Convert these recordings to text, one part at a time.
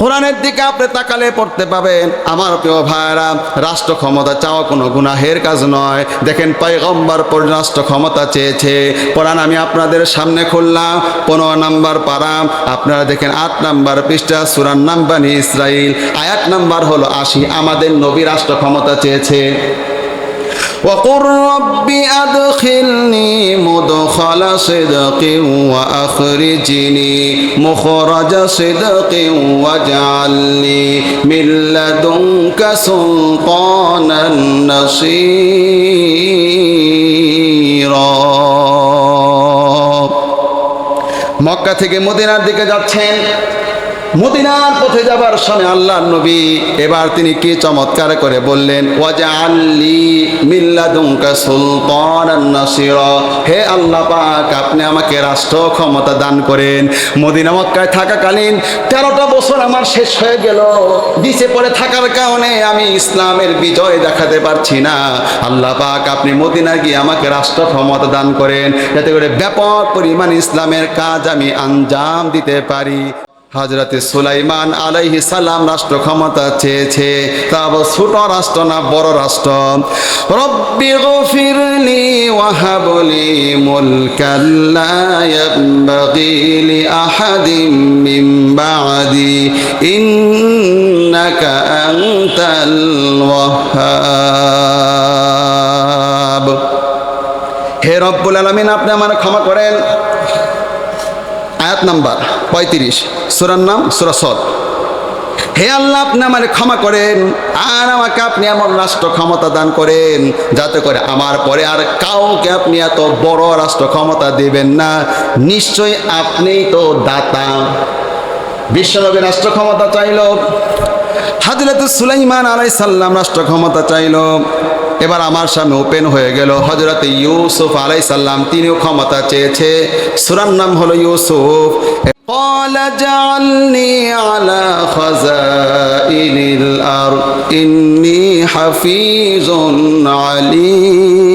কোরআনের দিকে আপনি তাকালে পড়তে পাবেন, আমার প্রিয় ভাইরা রাষ্ট্র ক্ষমতা চাওয়া কোনো গুনাহের কাজ নয়। দেখেন পয়গম্বর পর রাষ্ট্র ক্ষমতা চেয়েছে। কোরআন আমি আপনাদের সামনে খুললাম, পনেরো নাম্বার পারা। আপনারা দেখেন আট নাম্বার পৃষ্ঠা সুরান নাম্বানি ইসরাইল আয়াত নাম্বার হলো আশি। আমাদের নবী রাষ্ট্র ক্ষমতা চেয়েছে। وقل رب أدخلني مدخل صدق وأخرجني مخرج صدق واجعل لي من لدنك سلطانا نصيرا মক্কা থেকে মদিনার দিকে যাচ্ছেন মদিনার পথে যাবার সময় আল্লাহ নবী এবার তিনি কি চমৎকার করে বললেন ওয়াজা আল্লি মিল্লাদুঙ্কা সুলতান নাসির। হে আল্লাহ পাক, আপনি আমাকে রাষ্ট্র ক্ষমতা দান করেন। মদিনা মক্কায় থাকাকালীন তেরোটা বছর আমার শেষ হয়ে গেল। দিছে পরে থাকার কারণে আমি ইসলামের বিজয় দেখাতে পারছি না। আল্লাহ পাক, আপনি মদিনা গিয়ে আমাকে রাষ্ট্র ক্ষমতা দান করেন। যাতে করে ব্যাপক পরিমাণ ইসলামের কাজ আমি আঞ্জাম দিতে পারি। হজরতে সুলাইমান আলাইহি সালাম রাষ্ট্র ক্ষমতা চেয়েছে। তা ছোট রাষ্ট্র না বড় রাষ্ট্র? রব্বি গফিরলি ওয়াহাবলি ইয়াবগি লি আহাদিম মিন বাদি। ইন্নাকা আনতাল ওয়াহ্হাব হে রব্বুল আলামিন, আপনি আমার ক্ষমা করেন। আয়াত নাম্বার পঁয়ত্রিশ। সুরার নাম সুরাসদ হে আল্লাহ, আপনি আমার ক্ষমা করেন আর আমাকে আপনি এমন রাষ্ট্র ক্ষমতা দান করেন যাতে করে আমার পরে আর কাউকে আপনি এত বড় রাষ্ট্র ক্ষমতা দেবেন না। নিশ্চয়ই আপনিই তো দাতা। বিশ্বনবী রাষ্ট্র ক্ষমতা চাইল হাজরত সুলাইমান আলাই সাল্লাম রাষ্ট্র ক্ষমতা চাইল। এবার আমার সামনে ওপেন হয়ে গেল হজরত ইউসুফ আলাই সাল্লাম তিনিও ক্ষমতা চেয়েছে। সুরার নাম হলো ইউসুফ। قال اجعلني على خزائن الأرض إني حفيظ عليم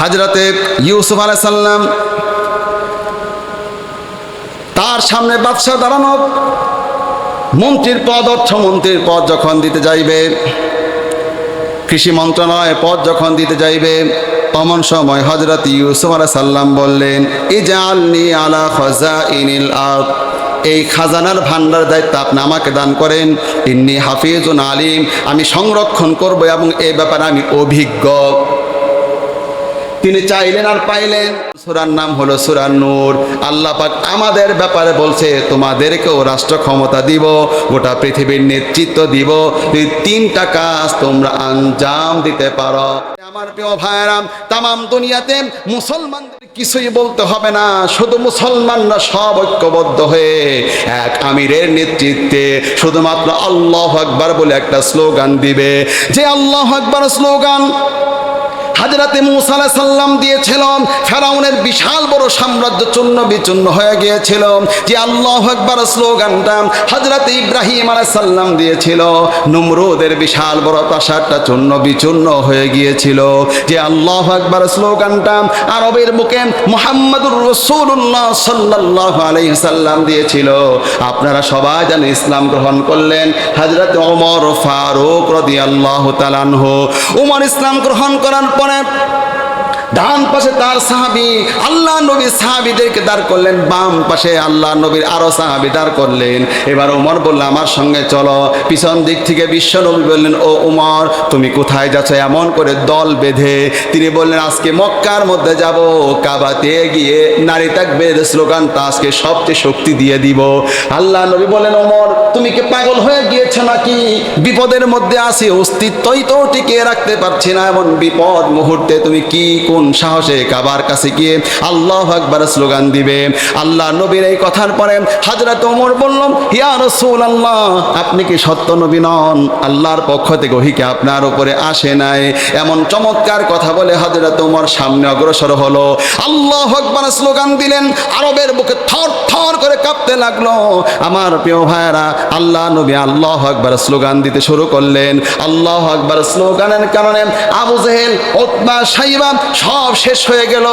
হাজরতে ইউসুফ আলাই সাল্লাম তার সামনে বাদশাহ দাঁড়ানো মন্ত্রীর পদ অর্থমন্ত্রীর পদ যখন দিতে যাইবে কৃষি মন্ত্রণালয়ের পদ যখন দিতে যাইবে অমন সময় হজরত ইউসুফ আলাহ সাল্লাম বললেন ইজালনি আলা খজা ইনিল আর্থ এই খাজানার ভান্ডার দায়িত্ব আপনি আমাকে দান করেন। ইন্নি হাফিজুন আলিম, আমি সংরক্ষণ করব এবং এই ব্যাপারে আমি অভিজ্ঞ। তিনি চাইলেন আর পাইলেন। সুরার নাম হলো সুরার নূর। আল্লাহ পাক আমাদের ব্যাপারে বলছে, তোমাদেরকেও রাষ্ট্র ক্ষমতা দিব, গোটা পৃথিবীর নেতৃত্ব দিব। যদি তিনটা কাজ তোমরা আঞ্জাম দিতে পারো। আমার প্রিয় ভাইরাম তামাম দুনিয়াতে মুসলমানদের কিছুই বলতে হবে না, শুধু মুসলমানরা সব ঐক্যবদ্ধ হয়ে এক আমিরের নেতৃত্বে শুধুমাত্র আল্লাহ আকবার বলে একটা স্লোগান দিবে। যে আল্লাহ আকবার স্লোগান হাজরাতে মুসা আলাইহিস সাল্লাম দিয়েছিল, ফেরাউনের বিশাল বড় সাম্রাজ্য চূর্ণ বিচূর্ণ হয়ে গিয়েছিল। যে আল্লাহ আকবার স্লোগানটা হাজরাতে ইব্রাহিম আলাইহিস সাল্লাম দিয়েছিল, নমরুদের বিশাল বড় প্রাসাদটা চূর্ণ বিচূর্ণ হয়ে গিয়েছিল। যে আল্লাহ আকবার স্লোগানটা আরবের বুকে মোহাম্মদুর রসুল্লাহ সাল্লাল্লাহু আলাইহি সাল্লাম দিয়েছিল। আপনারা সবাই জানেন ইসলাম গ্রহণ করলেন হাজরত ওমর ফারুক রাদিয়াল্লাহু তাআলা আনহু। উমর ইসলাম গ্রহণ করার পরে করে ডান পাশে তার সাহাবি, আল্লাহ নবী সাহাবিদেরকে দাঁড় করলেন, বাম পাশে আল্লাহ নবীর আরও সাহাবি দাঁড় করলেন। এবার উমর বলল, আমার সঙ্গে চলো। পিছন দিক থেকে বিশ্ব নবী বললেন, ও উমর, তুমি কোথায় যাচ্ছ? এমন করে দল বেঁধে তিনি বললেন, আজকে মক্কার মধ্যে যাব। কাবাতে গিয়ে নারী থাকবে স্লোগানটা আজকে সবচেয়ে শক্তি দিয়ে দিব। আল্লাহ নবী বলেন ওমর, তুমি কি পাগল হয়ে গিয়েছো নাকি? বিপদের মধ্যে আছি, অস্তিত্বই তো টিকিয়ে রাখতে পারছি না। এমন বিপদ মুহূর্তে তুমি কি কোন সাহসে কাবার কাছে গিয়ে আল্লাহ আকবার স্লোগান দিবে। আল্লাহ নবীর এই কথার পরে হাজরত ওমর বলল, ইয়া রসুল আল্লাহ আপনি কি সত্য নবী নন? আল্লাহর পক্ষ থেকে ওহিকে আপনার উপরে আসে নাই? এমন চমৎকার কথা বলে হজরত ওমর সামনে অগ্রসর হলো। আল্লাহ আকবার স্লোগান দিলেন, আরবের বুকে থর থর করে কাঁপতে লাগল। আমার প্রিয় ভাইয়েরা, আল্লাহ নবী আল্লাহ আকবার স্লোগান দিতে শুরু করলেন। আল্লাহ আকবার স্লোগানের কারণে আবু জেহেল ওতবা সাইবা সব শেষ হয়ে গেল।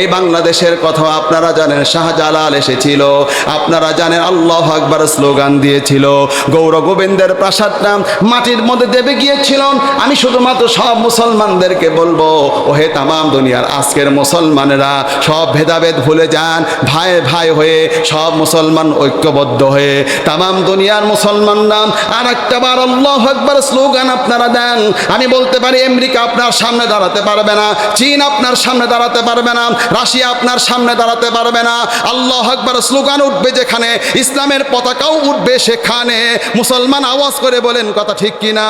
এই বাংলাদেশের কথা আপনারা জানেন, শাহজালাল এসেছিল। আপনারা জানেন, আল্লাহ আকবার স্লোগান দিয়েছিল। গৌর গোবিন্দের প্রাসাদটা মাটির মধ্যে দেবে গিয়েছিল আমি শুধুমাত্র সব মুসলমানদেরকে বলব, ওহে তামাম দুনিয়ার আজকের মুসলমানেরা, সব ভেদাভেদ ভুলে যান, ভাই ভাই হয়ে সব মুসলমান ঐক্যবদ্ধ হয়ে, তামাম দুনিয়ার মুসলমান নাম আর একটা বার আল্লাহ একবার স্লোগান আপনারা দেন। আমি বলতে পারি, আমেরিকা আপনার সামনে দাঁড়াতে পারবে না, চীন আপনার সামনে দাঁড়াতে পারবে না, রাশিয়া আপনার সামনে দাঁড়াতে পারবে না। আল্লাহ একবার স্লোগান উঠবে যেখানে, ইসলামের পতাকাও উঠবে সেখানে। মুসলমান আওয়াজ করে বলেন, কথা ঠিক কিনা?